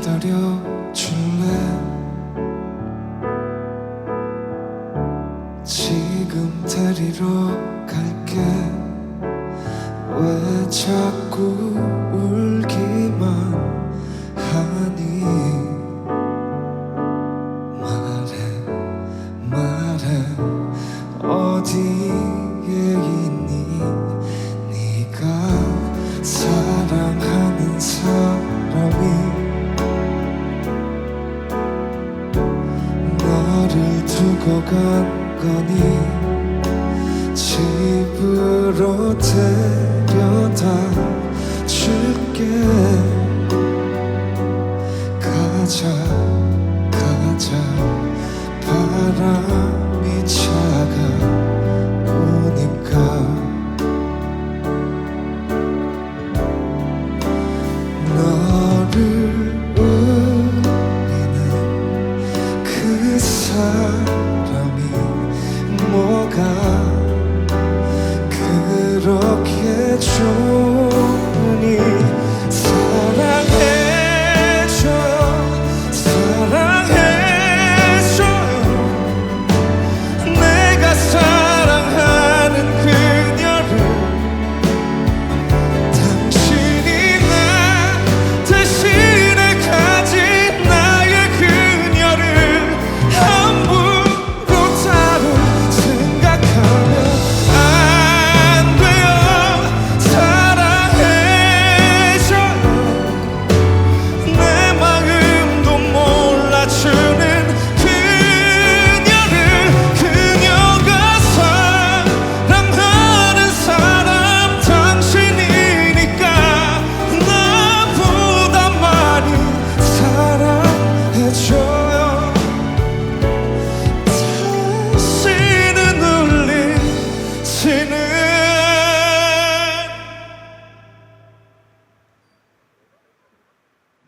기다려 줄래? 지금 데리러 갈게. 왜 자꾸 울기만 하니? 말해 말해. 어디에 있니 간 거니? 집으로 데려다 줄게. 가자 가자. 바람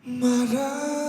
Mother.